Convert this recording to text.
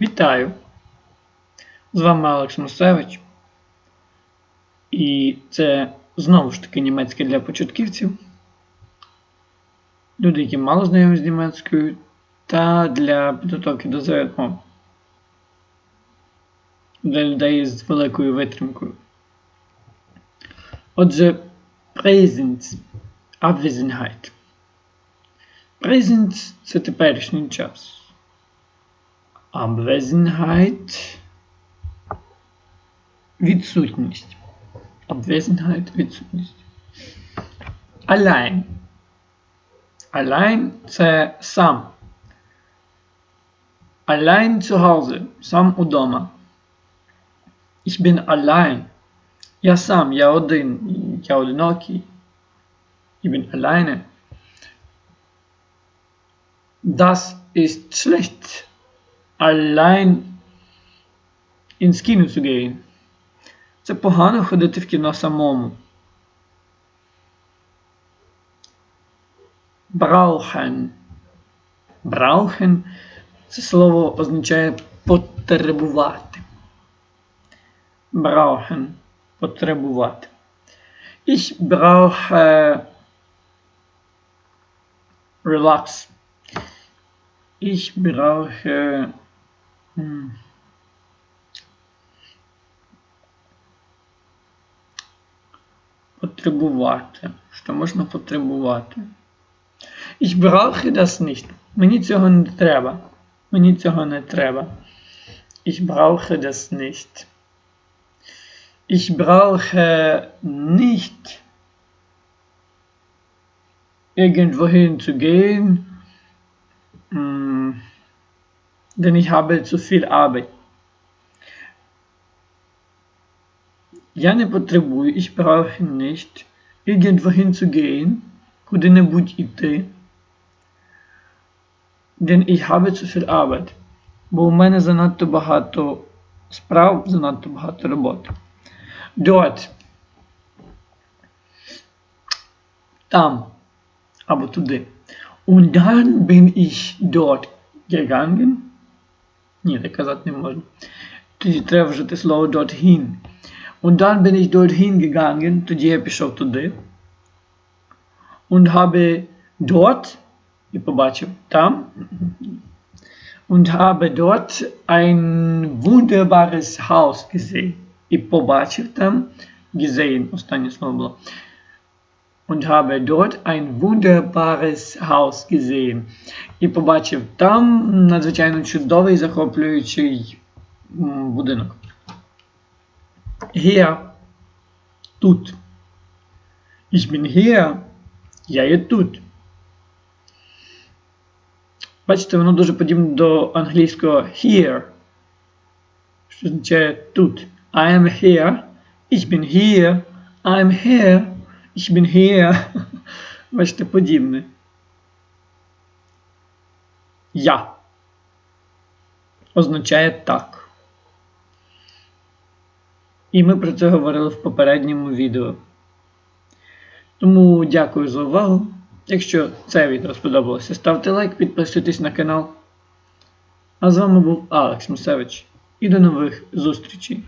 Вітаю! З вами Алекс Мусевич. І це знову ж таки німецьке для початківців. Люди, які мало знайомі з німецькою, та для підготовки до ЗНО. Для людей з великою витримкою. Отже, Präsens Abwesenheit. Present – це теперішній час. Abwesenheit – відсутність. Abwesenheit – відсутність. Allein. Allein – це сам. Allein zu Hause. Сам удома. Ich bin allein. Я сам, я один, я одинокий. Ich bin alleine. Das ist schlecht. Allein ins Kino zu gehen. Це погано ходити в кіно самому. Brauchen. Brauchen це слово означає потребувати. Brauchen потребувати. Ich brauche relax. Ich brauche hm, потребувати. Що можна потребувати? Ich brauche das nicht. Мені цього не треба. Мені цього не треба. Ich brauche das nicht. Ich brauche nicht irgendwohin zu gehen, denn ich habe zu viel Arbeit. Я не потребую, ich brauche nicht irgendwohin zu gehen, куди-небудь іти, denn ich habe zu viel Arbeit. Бо у мене занадто багато справ, занадто багато роботи. Dort. Там. Або туди. Und dann bin ich dort gegangen. Ні, так казати не можна. Тоді треба вжити слово dorthin. Und dann bin ich dorthin gegangen. Тоді я пішов туди. Und habe dort і побачив там. Und habe dort ein wunderbares Haus gesehen. І побачив там gesehen, останнє слово було. Und habe dort ein wunderbares Haus gesehen. І побачив там надзвичайно чудовий захоплюючий будинок. Hier. Тут. Ich bin hier. Я є тут. Бачите, воно дуже подібне до англійського here, що означає тут. I am here. Ich bin here. I'm here. Ich bin here. Бачите, подібне. Я. Означає так. І ми про це говорили в попередньому відео. Тому дякую за увагу. Якщо це відео сподобалося, ставте лайк, підписуйтесь на канал. А з вами був Алекс Мусевич. І до нових зустрічей!